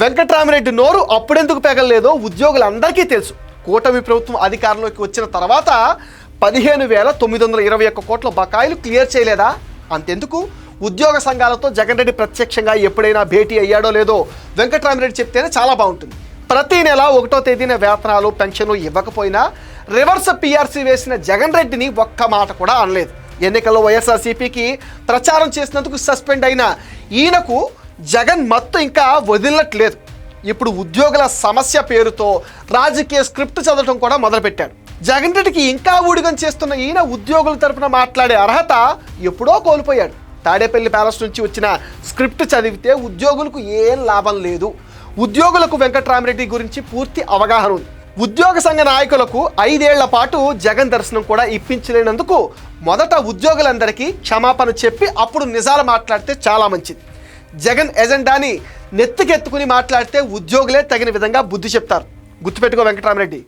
వెంకట్రామిరెడ్డి నోరు అప్పుడెందుకు పెగలలేదో ఉద్యోగులందరికీ తెలుసు. కూటమి ప్రభుత్వం అధికారంలోకి వచ్చిన తర్వాత పదిహేను వేల తొమ్మిది వందల ఇరవై ఒక్క కోట్ల బకాయిలు క్లియర్ చేయలేదా? అంతెందుకు? ఉద్యోగ సంఘాలతో జగన్ రెడ్డి ప్రత్యక్షంగా ఎప్పుడైనా భేటీ అయ్యాడో లేదో వెంకట్రామిరెడ్డి చెప్తేనే చాలా బాగుంటుంది. ప్రతి నెల ఒకటో తేదీన వేతనాలు పెన్షన్లు ఇవ్వకపోయినా రివర్స్ పీఆర్సీ వేసిన జగన్ రెడ్డిని ఒక్క మాట కూడా అనలేదు. ఎన్నికల్లో వైఎస్ఆర్సీపీకి ప్రచారం చేసినందుకు సస్పెండ్ అయిన ఈయనకు జగన్ మత్తు ఇంకా వదిలినట్లేదు ఇప్పుడు ఉద్యోగుల సమస్య పేరుతో రాజకీయ స్క్రిప్ట్ చదవటం కూడా మొదలుపెట్టాడు జగన్ రెడ్డికి ఇంకా ఊడిగం చేస్తున్న ఈయన ఉద్యోగుల తరపున మాట్లాడే అర్హత ఎప్పుడో కోల్పోయాడు. తాడేపల్లి ప్యాలెస్ నుంచి వచ్చిన స్క్రిప్ట్ చదివితే ఉద్యోగులకు ఏం లాభం లేదు. ఉద్యోగులకు వెంకట్రామరెడ్డి గురించి పూర్తి అవగాహన ఉంది. ఉద్యోగ సంఘ నాయకులకు ఐదేళ్ళ పాటు జగన్ దర్శనం కూడా ఇప్పించలేనందుకు మొదట ఉద్యోగులందరికీ క్షమాపణ చెప్పి అప్పుడు నిజాలు మాట్లాడితే చాలా మంచిది. జగన్ ఎజెండాని నెత్తికెత్తుకుని మాట్లాడితే ఉద్యోగులే తగిన విధంగా బుద్ధి చెప్తారు. గుర్తుపెట్టుకో వెంకటరామరెడ్డి.